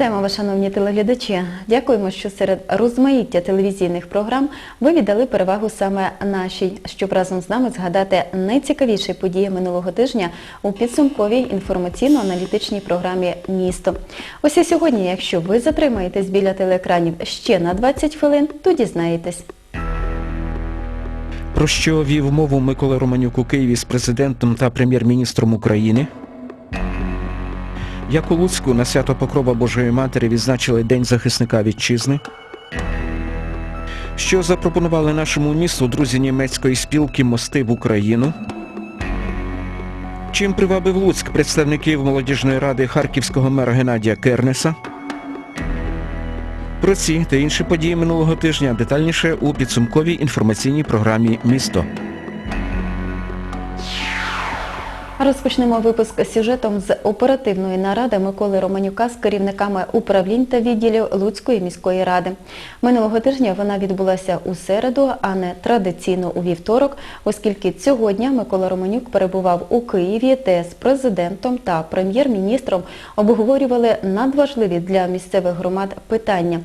Вітаємо вас, шановні телеглядачі. Дякуємо, що серед розмаїття телевізійних програм ви віддали перевагу саме нашій, щоб разом з нами згадати найцікавіші події минулого тижня у підсумковій інформаційно-аналітичній програмі Місто. Ось і сьогодні, якщо ви затримаєтесь біля телеекранів ще на 20 хвилин, то дізнаєтесь. Про що вів мову Микола Романюк у Києві з президентом та прем'єр-міністром України? Як у Луцьку на свято Покрова Божої Матері відзначили День захисника вітчизни? Що запропонували нашому місту друзі німецької спілки Мости в Україну? Чим привабив Луцьк представників молодіжної ради харківського мера Геннадія Кернеса? Про ці та інші події минулого тижня детальніше у підсумковій інформаційній програмі Місто. Розпочнемо випуск сюжетом з оперативної наради Миколи Романюка з керівниками управлінь та відділів Луцької міської ради. Минулого тижня вона відбулася у середу, а не традиційно у вівторок, оскільки цього дня Микола Романюк перебував у Києві, де з президентом та прем'єр-міністром обговорювали надважливі для місцевих громад питання.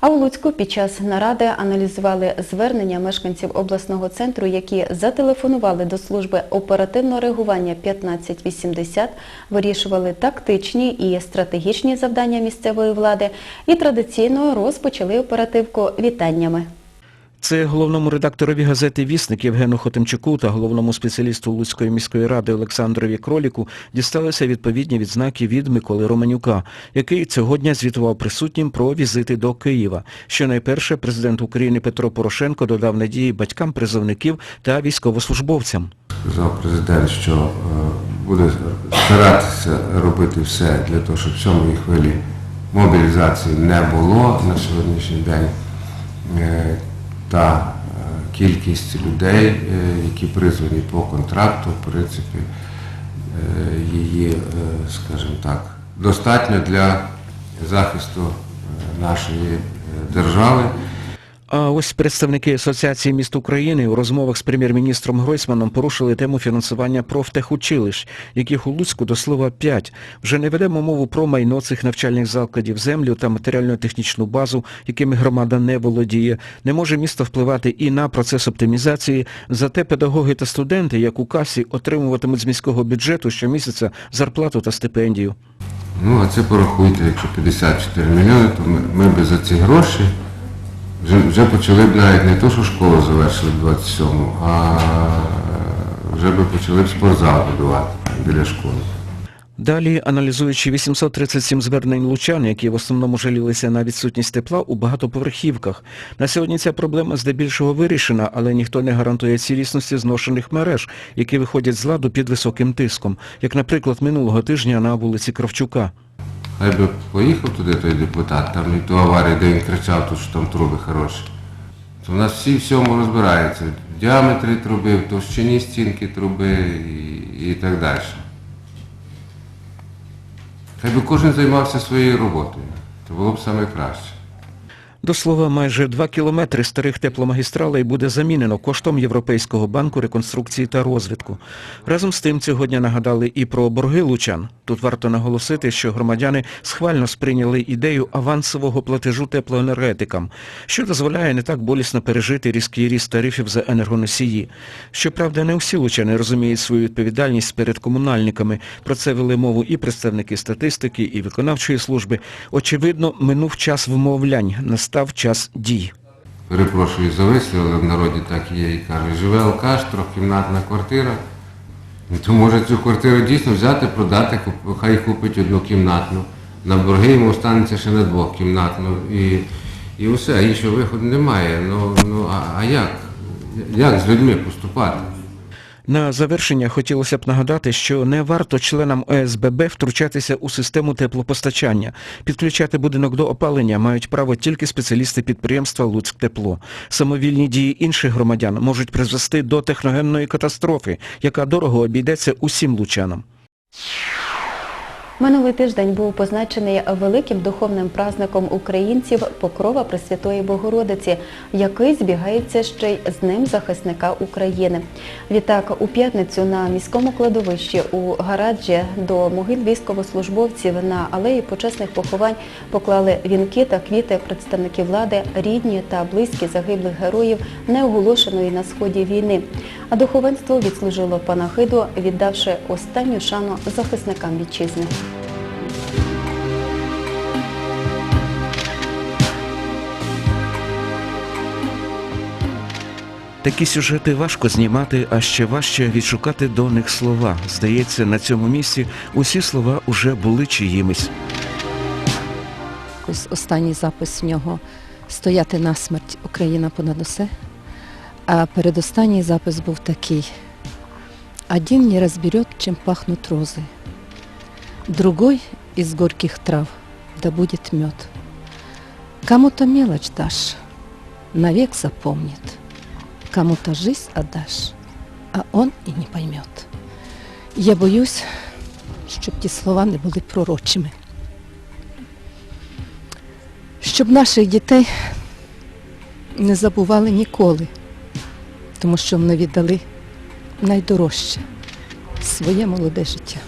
А у Луцьку під час наради аналізували звернення мешканців обласного центру, які зателефонували до служби оперативного реагування 1580, вирішували тактичні і стратегічні завдання місцевої влади і традиційно розпочали оперативку вітаннями. Це головному редакторові газети Вісник Євгену Хотимчуку та головному спеціалісту Луцької міської ради Олександрові Кроліку дісталися відповідні відзнаки від Миколи Романюка, який цього дня звітував присутнім про візити до Києва. Що найперше президент України Петро Порошенко додав надії батькам призовників та військовослужбовцям. Сказав президент, що е, буде старатися робити все для того, щоб сьомої хвилі мобілізації не було на сьогоднішній день. Та е, кількість людей, е, які призвані по контракту, в принципі, е, її, скажімо так, достатньо для захисту нашої держави. А ось представники Асоціації міст України у розмовах з прем'єр-міністром Гройсманом порушили тему фінансування профтехучилищ, яких у Луцьку до слова 5. Вже не ведемо мову про майно цих навчальних закладів, землю та матеріально-технічну базу, якими громада не володіє. Не може місто впливати і на процес оптимізації. Зате педагоги та студенти, як у касі, отримуватимуть з міського бюджету щомісяця зарплату та стипендію. Ну, а це порахуйте, якщо 54 мільйони, то ми, ми би за ці гроші вже, вже почали б навіть не то, що школу завершили в 27-му, а вже би почали б спортзал будувати біля школи. Далі, аналізуючи 837 звернень лучан, які в основному жалілися на відсутність тепла у багатоповерхівках. На сьогодні ця проблема здебільшого вирішена, але ніхто не гарантує цілісності зношених мереж, які виходять з ладу під високим тиском, як, наприклад, минулого тижня на вулиці Кравчука. Хай би поїхав туди той депутат, там і ту аварію, де він кричав, тут, що там труби хороші. То в нас всі всьому розбираються. Діаметри труби, в товщині стінки труби і, і так далі. Хай би кожен займався своєю роботою. Це було б саме краще. До слова, майже 2 кілометри старих тепломагістралей буде замінено коштом Європейського банку реконструкції та розвитку. Разом з тим цього дня нагадали і про борги лучан. Тут варто наголосити, що громадяни схвально сприйняли ідею авансового платежу теплоенергетикам, що дозволяє не так болісно пережити різкий ріст тарифів за енергоносії. Щоправда, не всі лучани розуміють свою відповідальність перед комунальниками. Про це вели мову і представники статистики, і виконавчої служби. Очевидно, минув час вмовлянь, настав час дій. Перепрошую за вислів, але в народі так є і кажуть, живе алкаш, трьохкімнатна квартира. Ну, То може цю квартиру дійсно взяти, продати, хай купить однокімнатну. На борги йому останеться ще на двохкімнатну. І, і все, іншого виходу немає. Ну, ну а, а як? Як з людьми поступати? На завершення хотілося б нагадати, що не варто членам ОСББ втручатися у систему теплопостачання. Підключати будинок до опалення мають право тільки спеціалісти підприємства «Луцьктепло». Самовільні дії інших громадян можуть призвести до техногенної катастрофи, яка дорого обійдеться усім лучанам. Минулий тиждень був позначений великим духовним праздником українців Покрова Пресвятої Богородиці, який збігається ще й з Днем захисника України. Відтак, у п'ятницю на міському кладовищі у Гараджі до могил військовослужбовців на алеї почесних поховань поклали вінки та квіти представники влади, рідні та близькі загиблих героїв неоголошеної на сході війни. А духовенство відслужило панахиду, віддавши останню шану захисникам вітчизни. Такі сюжети важко знімати, а ще важче відшукати до них слова. Здається, на цьому місці усі слова уже були чиїмись. Ось останній запис в нього Стояти насмерть Україна понад усе. А передостанній запис був такий. Один не разберет, чем пахнут розы. Другой из горьких трав да будет мед. Кому-то мелочь дашь, навек запомнит. Кому-то жизнь отдашь, а он и не поймет. Я боюсь, щоб ті слова не були пророчими щоб наших дітей не забували ніколи, тому що вони віддали найдорожче своє молоде життя.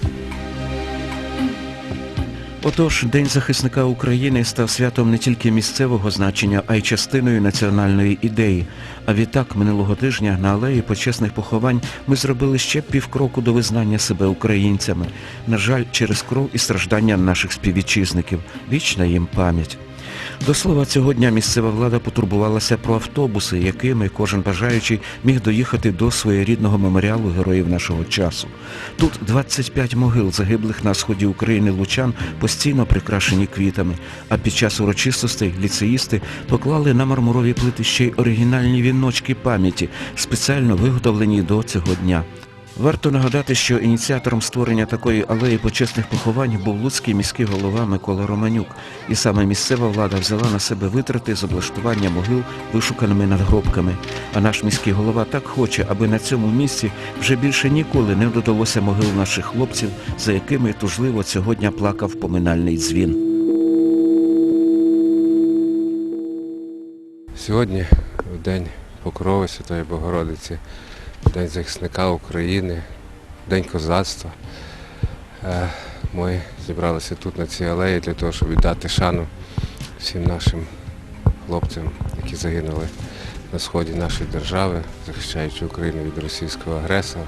Отож, День захисника України став святом не тільки місцевого значення, а й частиною національної ідеї. А відтак, минулого тижня на алеї почесних поховань ми зробили ще півкроку до визнання себе українцями. На жаль, через кров і страждання наших співвітчизників. Вічна їм пам'ять. До слова, цього дня місцева влада потурбувалася про автобуси, якими кожен бажаючий міг доїхати до своєрідного меморіалу героїв нашого часу. Тут 25 могил загиблих на сході України лучан постійно прикрашені квітами, а під час урочистостей ліцеїсти поклали на мармурові плити ще й оригінальні віночки пам'яті, спеціально виготовлені до цього дня. Варто нагадати, що ініціатором створення такої алеї почесних поховань був луцький міський голова Микола Романюк, і саме місцева влада взяла на себе витрати з облаштування могил вишуканими надгробками. А наш міський голова так хоче, аби на цьому місці вже більше ніколи не додалося могил наших хлопців, за якими тужливо цього дня плакав поминальний дзвін. Сьогодні, День Покрови Святої Богородиці, День захисника України, День козацтва. Е, Ми зібралися тут на цій алеї для того, щоб віддати шану всім нашим хлопцям, які загинули на сході нашої держави, захищаючи Україну від російського агресора.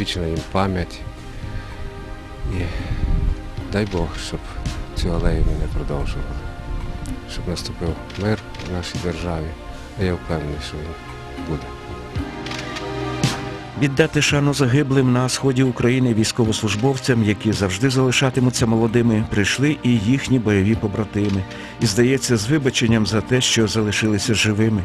Вічна їм пам'ять. І дай Бог, щоб цю алею ми не продовжували щоб наступив мир в нашій державі. Я впевнений, що він буде. Віддати шану загиблим на сході України військовослужбовцям, які завжди залишатимуться молодими, прийшли і їхні бойові побратими. І здається, з вибаченням за те, що залишилися живими.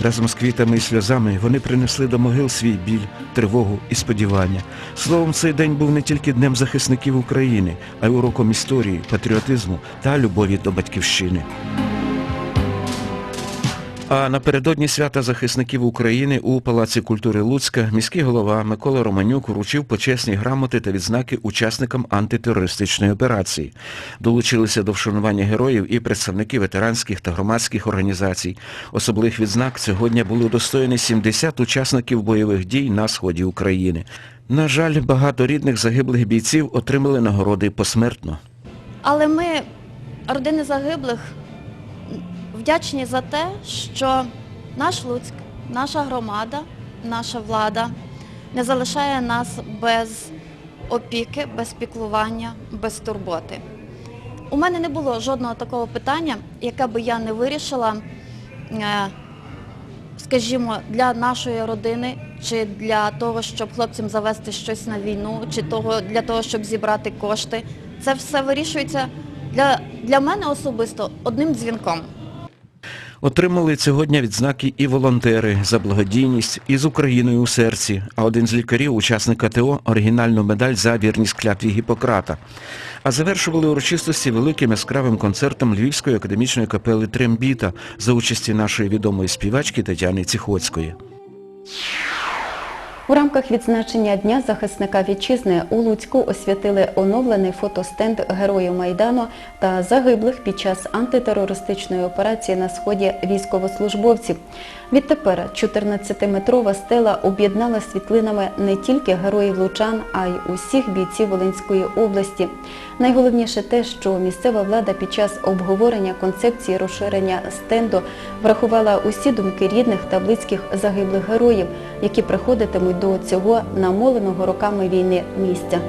Разом з квітами і сльозами вони принесли до могил свій біль, тривогу і сподівання. Словом, цей день був не тільки днем захисників України, а й уроком історії, патріотизму та любові до батьківщини. А напередодні свята захисників України у Палаці культури Луцька міський голова Микола Романюк вручив почесні грамоти та відзнаки учасникам антитерористичної операції. Долучилися до вшанування героїв і представники ветеранських та громадських організацій. Особливих відзнак сьогодні були удостоєні 70 учасників бойових дій на сході України. На жаль, багато рідних загиблих бійців отримали нагороди посмертно. Але ми, родини загиблих, вдячні за те, що наш Луцьк, наша громада, наша влада не залишає нас без опіки, без піклування, без турботи. У мене не було жодного такого питання, яке би я не вирішила, е, скажімо, для нашої родини, чи для того, щоб хлопцям завести щось на війну, чи для того, щоб зібрати кошти. Це все вирішується для мене особисто одним дзвінком. Отримали цього дня відзнаки і волонтери за благодійність, і з Україною у серці, а один з лікарів, учасника ТО, оригінальну медаль за вірність клятві Гіппократа. А завершували урочистості великим яскравим концертом Львівської академічної капели Трембіта за участі нашої відомої співачки Тетяни Ціхоцької. У рамках відзначення Дня захисника вітчизни у Луцьку освятили оновлений фотостенд Героїв Майдану та загиблих під час антитерористичної операції на сході військовослужбовців. Відтепер 14-метрова стела об'єднала світлинами не тільки героїв Лучан, а й усіх бійців Волинської області. Найголовніше те, що місцева влада під час обговорення концепції розширення стенду врахувала усі думки рідних та близьких загиблих героїв, які приходитимуть до цього намоленого роками війни місця.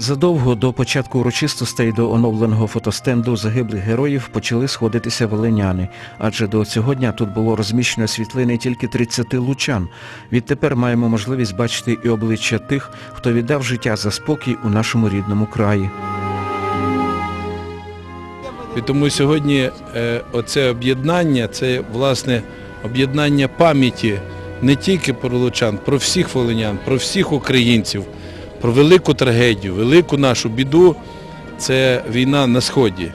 Задовго до початку урочистостей до оновленого фотостенду загиблих героїв почали сходитися волиняни, адже до цього дня тут було розміщено світлини тільки 30 лучан. Відтепер маємо можливість бачити і обличчя тих, хто віддав життя за спокій у нашому рідному краї. І тому сьогодні е, оце об'єднання, це власне об'єднання пам'яті не тільки про лучан, про всіх волинян, про всіх українців, про велику трагедію, велику нашу біду. Це війна на сході.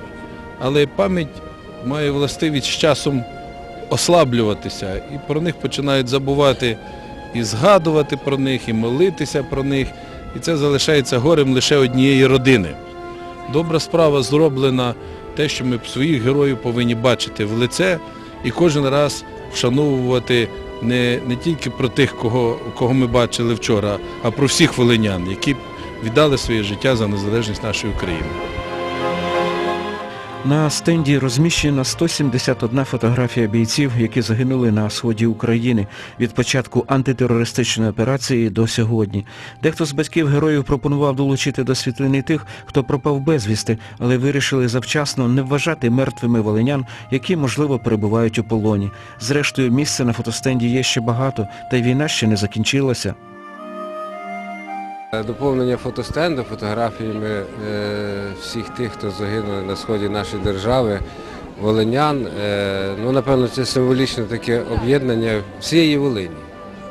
Але пам'ять має властивість з часом ослаблюватися, і про них починають забувати і згадувати про них, і молитися про них. І це залишається горем лише однієї родини. Добра справа зроблена те, що ми своїх героїв повинні бачити в лице і кожен раз вшановувати не, не тільки про тих, кого, кого ми бачили вчора, а про всіх волинян, які віддали своє життя за незалежність нашої України. На стенді розміщена 171 фотографія бійців, які загинули на сході України від початку антитерористичної операції до сьогодні. Дехто з батьків героїв пропонував долучити до світлини тих, хто пропав безвісти, але вирішили завчасно не вважати мертвими волинян, які, можливо, перебувають у полоні. Зрештою, місця на фотостенді є ще багато, та й війна ще не закінчилася. Доповнення фотостенду фотографіями е, всіх тих, хто загинули на сході нашої держави, волинян. Е, ну, напевно, це символічне таке об'єднання всієї Волині.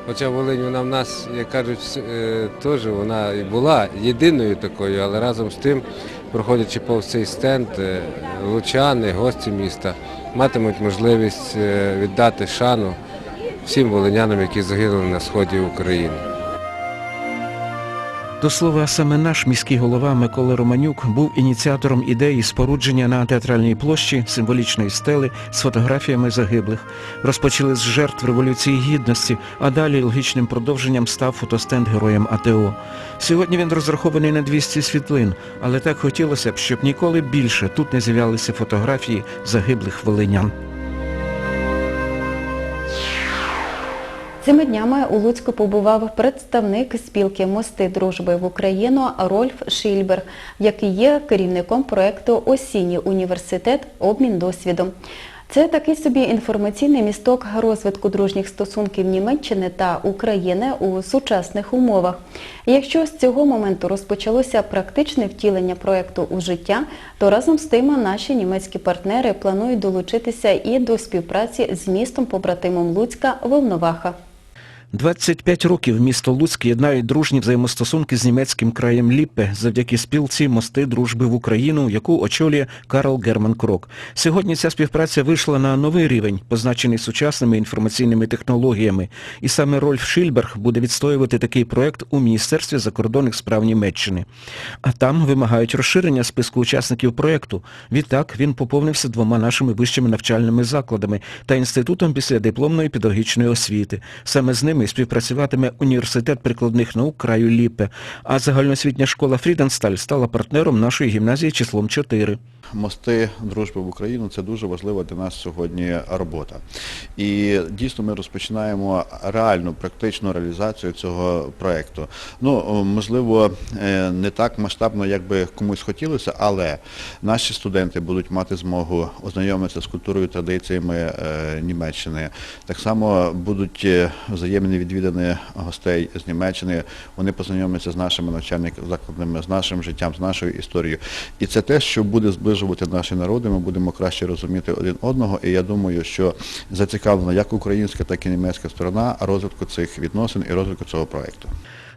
Хоча Волинь вона в нас, як кажуть, е, теж вона і була єдиною такою, але разом з тим, проходячи повз цей стенд, е, лучани, гості міста матимуть можливість е, віддати шану всім волинянам, які загинули на сході України. До слова, саме наш міський голова Микола Романюк був ініціатором ідеї спорудження на театральній площі символічної стели з фотографіями загиблих. Розпочали з жертв Революції Гідності, а далі логічним продовженням став фотостенд героям АТО. Сьогодні він розрахований на 200 світлин, але так хотілося б, щоб ніколи більше тут не з'являлися фотографії загиблих волинян. Цими днями у Луцьку побував представник спілки Мости дружби в Україну Рольф Шильберг, який є керівником проєкту Осінній університет Обмін досвідом. Це такий собі інформаційний місток розвитку дружніх стосунків Німеччини та України у сучасних умовах. Якщо з цього моменту розпочалося практичне втілення проєкту у життя, то разом з тим наші німецькі партнери планують долучитися і до співпраці з містом побратимом Луцька Волноваха. 25 років місто Луцьк єднають дружні взаємостосунки з німецьким краєм Ліппе завдяки спілці «Мости дружби в Україну», яку очолює Карл Герман Крок. Сьогодні ця співпраця вийшла на новий рівень, позначений сучасними інформаційними технологіями. І саме Рольф Шильберг буде відстоювати такий проект у Міністерстві закордонних справ Німеччини. А там вимагають розширення списку учасників проекту. Відтак він поповнився двома нашими вищими навчальними закладами та інститутом післядипломної педагогічної освіти. Саме з ними співпрацюватиме університет прикладних наук краю Ліпе, а загальноосвітня школа Фріденсталь стала партнером нашої гімназії числом 4. Мости дружби в Україну це дуже важлива для нас сьогодні робота. І дійсно ми розпочинаємо реальну практичну реалізацію цього проєкту. Ну, можливо, е, не так масштабно, як би комусь хотілося, але наші студенти будуть мати змогу ознайомитися з культурою традиціями е, Німеччини. Так само будуть е, взаємні відвідини гостей з Німеччини. Вони познайомляться з нашими навчальними закладами, з нашим життям, з нашою історією. І це те, що буде зближувати наші народи. Ми будемо краще розуміти один одного. І я думаю, що зацікавлена як українська, так і німецька сторона розвитку цих відносин і розвитку цього проєкту.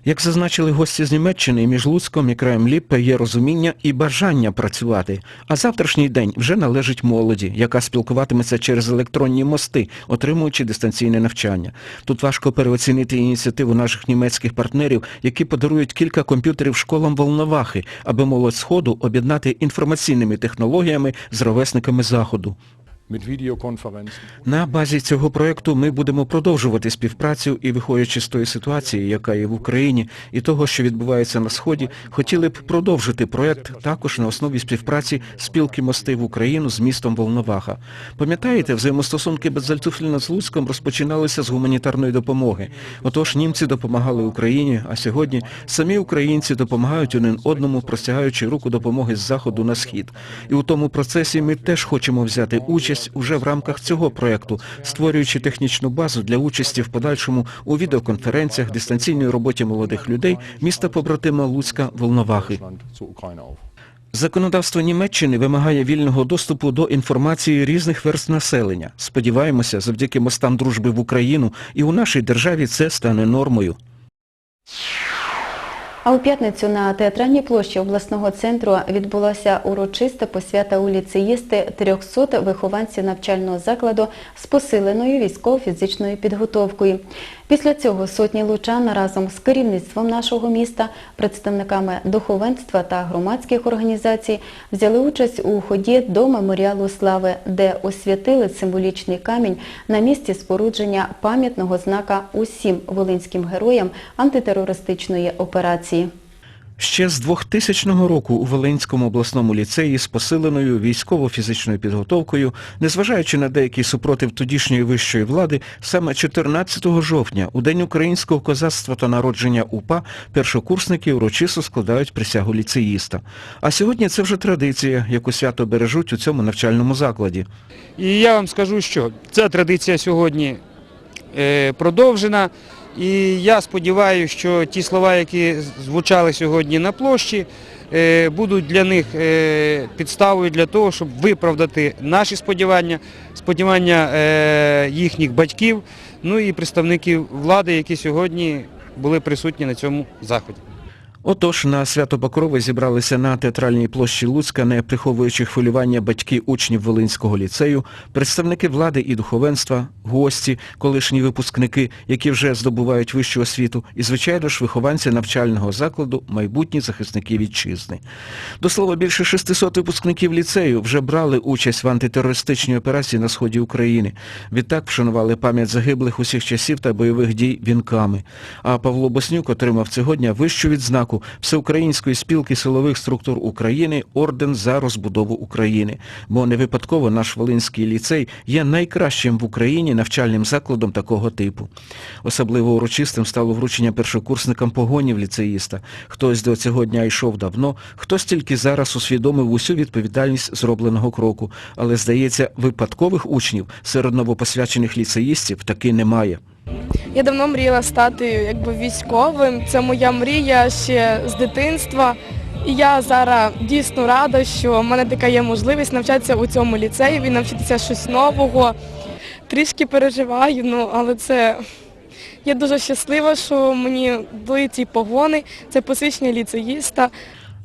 Як зазначили гості з Німеччини, між Луцьком і краєм Ліппе є розуміння і бажання працювати. А завтрашній день вже належить молоді, яка спілкуватиметься через електронні мости, отримуючи дистанційне навчання. Тут важко переоцінити ініціативу наших німецьких партнерів, які подарують кілька комп'ютерів школам Волновахи, аби молодь Сходу об'єднати інформаційними технологіями з ровесниками Заходу. На базі цього проєкту ми будемо продовжувати співпрацю і, виходячи з тої ситуації, яка є в Україні, і того, що відбувається на Сході, хотіли б продовжити проєкт також на основі співпраці спілки мости в Україну з містом Волноваха. Пам'ятаєте, взаємостосунки Беззальцуфліна з Луцьком розпочиналися з гуманітарної допомоги. Отож, німці допомагали Україні, а сьогодні самі українці допомагають один одному, простягаючи руку допомоги з заходу на схід. І у тому процесі ми теж хочемо взяти участь уже в рамках цього проєкту, створюючи технічну базу для участі в подальшому у відеоконференціях, дистанційній роботі молодих людей міста побратима Луцька auf. Законодавство Німеччини вимагає вільного доступу до інформації різних верст населення. Сподіваємося, завдяки мостам дружби в Україну і у нашій державі це стане нормою. А у п'ятницю на театральній площі обласного центру відбулася урочиста посвята у ліцеїсти 300 вихованців навчального закладу з посиленою військово-фізичною підготовкою. Після цього сотні лучан разом з керівництвом нашого міста, представниками духовенства та громадських організацій взяли участь у ході до меморіалу слави, де освятили символічний камінь на місці спорудження пам'ятного знака усім волинським героям антитерористичної операції. Ще з 2000 року у Волинському обласному ліцеї з посиленою військово-фізичною підготовкою, незважаючи на деякий супротив тодішньої вищої влади, саме 14 жовтня, у День українського козацтва та народження УПА, першокурсники урочисто складають присягу ліцеїста. А сьогодні це вже традиція, яку свято бережуть у цьому навчальному закладі. І я вам скажу, що ця традиція сьогодні продовжена. І я сподіваюся, що ті слова, які звучали сьогодні на площі, е, будуть для них е, підставою для того, щоб виправдати наші сподівання, сподівання е, їхніх батьків, ну і представників влади, які сьогодні були присутні на цьому заході. Отож, на свято Покрови зібралися на театральній площі Луцька, не приховуючи хвилювання батьки учнів Волинського ліцею, представники влади і духовенства, гості, колишні випускники, які вже здобувають вищу освіту, і, звичайно ж, вихованці навчального закладу, майбутні захисники вітчизни. До слова, більше 600 випускників ліцею вже брали участь в антитерористичній операції на сході України. Відтак вшанували пам'ять загиблих усіх часів та бойових дій вінками. А Павло Боснюк отримав цього дня вищу відзнаку Всеукраїнської спілки силових структур України орден за розбудову України. Бо не випадково наш Волинський ліцей є найкращим в Україні навчальним закладом такого типу. Особливо урочистим стало вручення першокурсникам погонів ліцеїста. Хтось до цього дня йшов давно, хтось тільки зараз усвідомив усю відповідальність зробленого кроку. Але, здається, випадкових учнів серед новопосвячених ліцеїстів таки немає. Я давно мріяла стати якби військовим. Це моя мрія ще з дитинства. І я зараз дійсно рада, що в мене така є можливість навчатися у цьому ліцеї, навчитися щось нового. Трішки переживаю, ну але це я дуже щаслива, що мені дали ці погони, це посвідчення ліцеїста.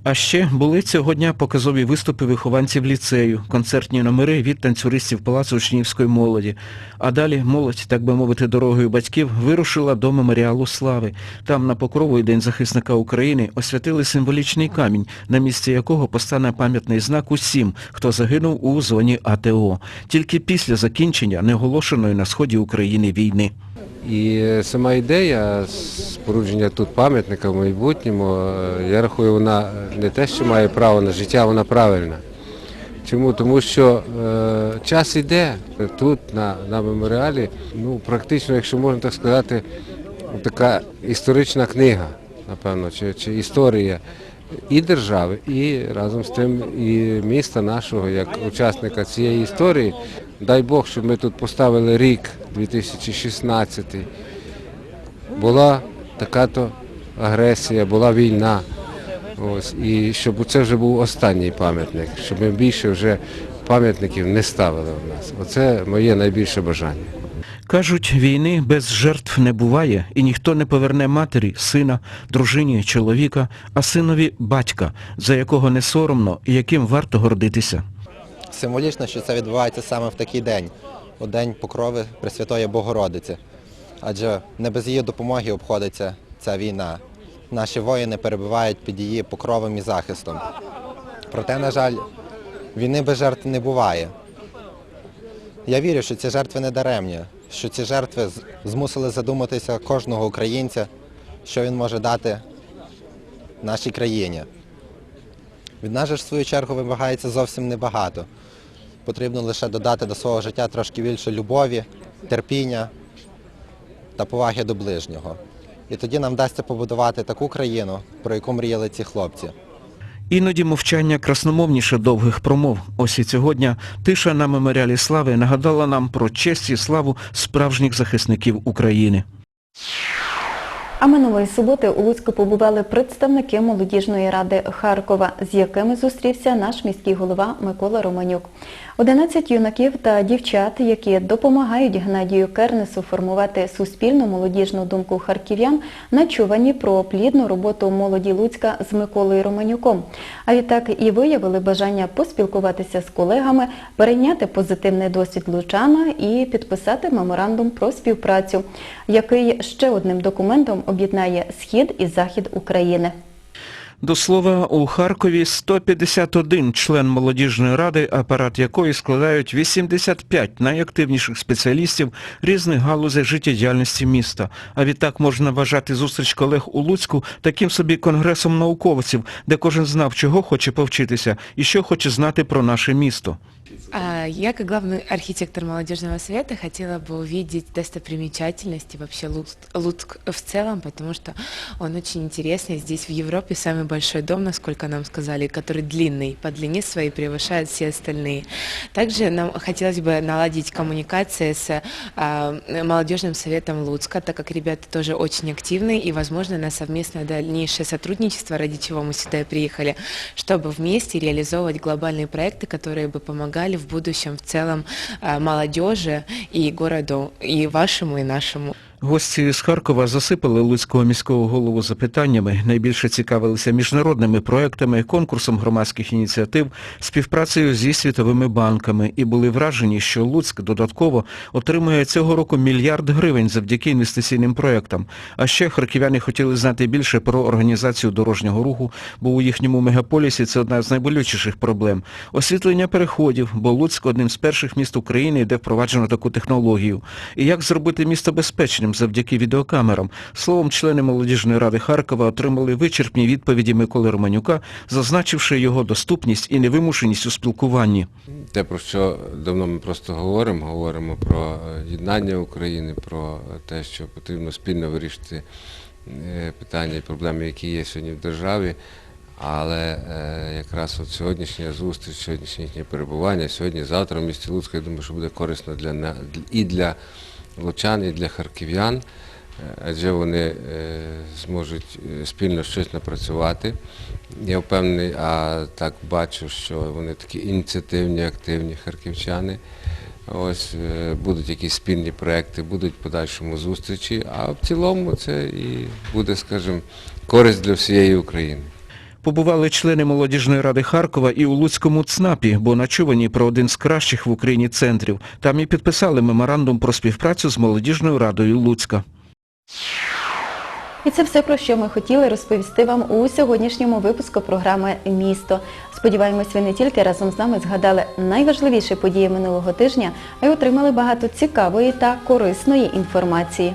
А ще були цього дня показові виступи вихованців ліцею, концертні номери від танцюристів Палацу учнівської молоді. А далі молодь, так би мовити, дорогою батьків, вирушила до меморіалу слави. Там на Покровий День захисника України освятили символічний камінь, на місці якого постане пам'ятний знак усім, хто загинув у зоні АТО. Тільки після закінчення неоголошеної на сході України війни. І сама ідея спорудження тут пам'ятника в майбутньому, е, я рахую, вона не те, що має право на життя, вона правильна. Чому? Тому що е, час іде тут, на, на меморіалі, ну практично, якщо можна так сказати, така історична книга, напевно, чи, чи історія і держави, і разом з тим і міста нашого, як учасника цієї історії. Дай Бог, щоб ми тут поставили рік 2016. Була така-то агресія, була війна. Ось, і щоб це вже був останній пам'ятник, щоб ми більше вже пам'ятників не ставили в нас. Оце моє найбільше бажання. Кажуть, війни без жертв не буває, і ніхто не поверне матері, сина, дружині, чоловіка, а синові батька, за якого не соромно і яким варто гордитися. Символічно, що це відбувається саме в такий день, у День Покрови Пресвятої Богородиці. Адже не без її допомоги обходиться ця війна. Наші воїни перебувають під її покровом і захистом. Проте, на жаль, війни без жертв не буває. Я вірю, що ці жертви не даремні, що ці жертви змусили задуматися кожного українця, що він може дати нашій країні. Від нас же в свою чергу вимагається зовсім небагато. Потрібно лише додати до свого життя трошки більше любові, терпіння та поваги до ближнього. І тоді нам вдасться побудувати таку країну, про яку мріяли ці хлопці. Іноді мовчання красномовніше довгих промов. Ось і цього дня тиша на меморіалі слави нагадала нам про честь і славу справжніх захисників України. А минулої суботи у Луцьку побували представники молодіжної ради Харкова, з якими зустрівся наш міський голова Микола Романюк. 11 юнаків та дівчат, які допомагають Геннадію Кернесу формувати суспільну молодіжну думку харків'ян, начувані про плідну роботу молоді Луцька з Миколою Романюком. А відтак і виявили бажання поспілкуватися з колегами, перейняти позитивний досвід Лучана і підписати меморандум про співпрацю, який ще одним документом об'єднає Схід і Захід України. До слова, у Харкові 151 член молодіжної ради, апарат якої складають 85 найактивніших спеціалістів різних галузей життєдіяльності міста. А відтак можна вважати зустріч колег у Луцьку таким собі конгресом науковців, де кожен знав, чого хоче повчитися і що хоче знати про наше місто. А, Я, как главный архитектор молодежного совета, хотела бы увидеть достопримечательности вообще Луцк, Луцк в целом, потому что он очень интересный. Здесь в Европе самый большой дом, насколько нам сказали, который длинный, по длине своей превышает все остальные. Также нам хотелось бы наладить коммуникации с а, молодежным советом Луцка, так как ребята тоже очень активные и, возможно, на совместное дальнейшее сотрудничество, ради чего мы сюда и приехали, чтобы вместе реализовывать глобальные проекты, которые бы помогали в будущем в целом молодежи и городу, и вашему, и нашему. Гості з Харкова засипали Луцького міського голову запитаннями, найбільше цікавилися міжнародними проектами, конкурсом громадських ініціатив, співпрацею зі світовими банками і були вражені, що Луцьк додатково отримує цього року мільярд гривень завдяки інвестиційним проектам. А ще харків'яни хотіли знати більше про організацію дорожнього руху, бо у їхньому мегаполісі це одна з найболючіших проблем. Освітлення переходів, бо Луцьк одним з перших міст України, де впроваджено таку технологію. І як зробити місто безпечним завдяки відеокамерам. Словом, члени молодіжної ради Харкова отримали вичерпні відповіді Миколи Романюка, зазначивши його доступність і невимушеність у спілкуванні. Те, про що давно ми просто говоримо, говоримо про єднання України, про те, що потрібно спільно вирішити е, питання і проблеми, які є сьогодні в державі. Але е, якраз от сьогоднішня зустріч, сьогоднішнє перебування, сьогодні, завтра в місті Луцька, я думаю, що буде корисно для, і для лучан, і для харків'ян, е, адже вони е, зможуть е, спільно щось напрацювати. Я впевнений, а так бачу, що вони такі ініціативні, активні харківчани. Ось будуть якісь спільні проекти, будуть в подальшому зустрічі, а в цілому це і буде, скажімо, користь для всієї України. Побували члени молодіжної ради Харкова і у Луцькому ЦНАПі, бо начувані про один з кращих в Україні центрів. Там і підписали меморандум про співпрацю з молодіжною радою Луцька. І це все, про що ми хотіли розповісти вам у сьогоднішньому випуску програми Місто. Сподіваємось, ви не тільки разом з нами згадали найважливіші події минулого тижня, а й отримали багато цікавої та корисної інформації.